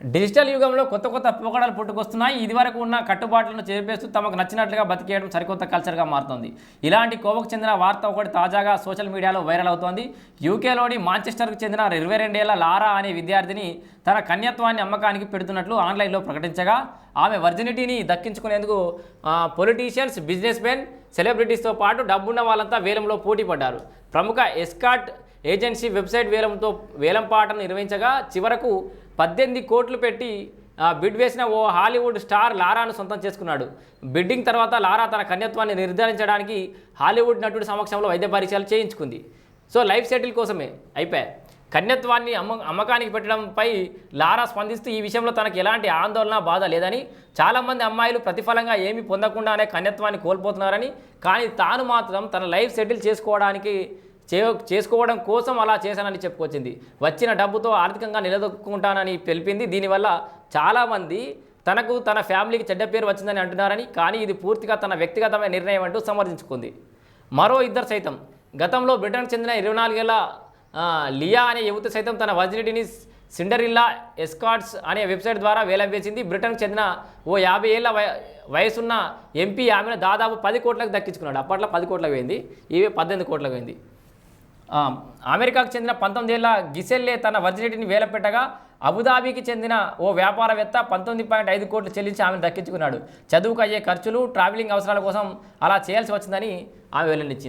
Digital యుగంలో కొత్త కొత్త పోకడలు పుట్టుకొస్తున్నాయి. ఇదివరకు ఉన్న కట్టుబాట్లను చేపేస్తూ తమకు నచ్చినట్లుగా బతికేయడం సరికొత్త కల్చర్గా మారుతోంది. ఇలాంటి కోవకు చెందిన వార్త ఒకటి తాజాగా సోషల్ మీడియాలో వైరల్ అవుతోంది. యూకేలోని మాంచెస్టర్కు చెందిన ఇరవై రెండేళ్ళ లారా అనే విద్యార్థిని తన కన్యత్వాన్ని అమ్మకానికి పెడుతున్నట్లు ఆన్లైన్లో ప్రకటించగా ఆమె వర్జినిటీని దక్కించుకునేందుకు పొలిటీషియన్స్ బిజినెస్ మెన్ సెలబ్రిటీస్తో పాటు డబ్బున్న వాళ్ళంతా వేలంలో పోటీ పడ్డారు ప్రముఖ ఎస్కాట్ ఏజెన్సీ వెబ్సైట్ వేలంతో వేలం పాటను నిర్వహించగా చివరకు పద్దెనిమిది కోట్లు పెట్టి బిడ్ వేసిన ఓ హాలీవుడ్ స్టార్ లారాను సొంతం చేసుకున్నాడు. బిడ్డింగ్ తర్వాత లారా తన కన్యత్వాన్ని నిర్ధారించడానికి హాలీవుడ్ నటుడి సమక్షంలో వైద్య పరీక్షలు చేయించుకుంది. సో లైఫ్ సెటిల్ కోసమే. అయిపోయాయి కన్యత్వాన్ని అమ్మ అమ్మకానికి పెట్టడంపై లారా స్పందిస్తూ ఈ విషయంలో తనకు ఎలాంటి ఆందోళన బాధ లేదని చాలామంది అమ్మాయిలు ప్రతిఫలంగా ఏమీ పొందకుండానే కన్యత్వాన్ని కోల్పోతున్నారని కానీ తాను మాత్రం తన లైఫ్ సెటిల్ చేసుకోవడానికి చే చేసుకోవడం కోసం అలా చేశానని చెప్పుకొచ్చింది. వచ్చిన డబ్బుతో ఆర్థికంగా నిలదొక్కుంటానని తెలిపింది. దీనివల్ల చాలామంది తనకు తన ఫ్యామిలీకి చెడ్డ పేరు వచ్చిందని అంటున్నారని కానీ ఇది పూర్తిగా తన వ్యక్తిగతమైన నిర్ణయం అంటూ సమర్థించుకుంది. మరో ఇద్దరు సైతం గతంలో బ్రిటన్కి చెందిన ఇరవై నాలుగేళ్ళ లియా అనే యువతి సైతం తన వర్జినిటీని సిండరిల్లా ఎస్కాట్స్ అనే వెబ్సైట్ ద్వారా వేలం వేసింది. బ్రిటన్కి చెందిన ఓ యాభై ఏళ్ళ వయసున్న ఎంపీ ఆమెను దాదాపు పది కోట్లకు దక్కించుకున్నాడు. అప్పట్లో పది కోట్లకు పోయింది. ఇవే పద్దెనిమిది కోట్లకు పోయింది. అమెరికాకు చెందిన పంతొమ్మిదేళ్ళ గిసెల్లే తన వర్జినిటీని వేలపెట్టగా అబుదాబీకి చెందిన ఓ వ్యాపారవేత్త పంతొమ్మిది పాయింట్ ఐదు కోట్లు చెల్లించి ఆమెను దక్కించుకున్నాడు. చదువుకు అయ్యే ఖర్చులు ట్రావెలింగ్ అవసరాల కోసం అలా చేయాల్సి వచ్చిందని ఆమె వెల్లడించింది.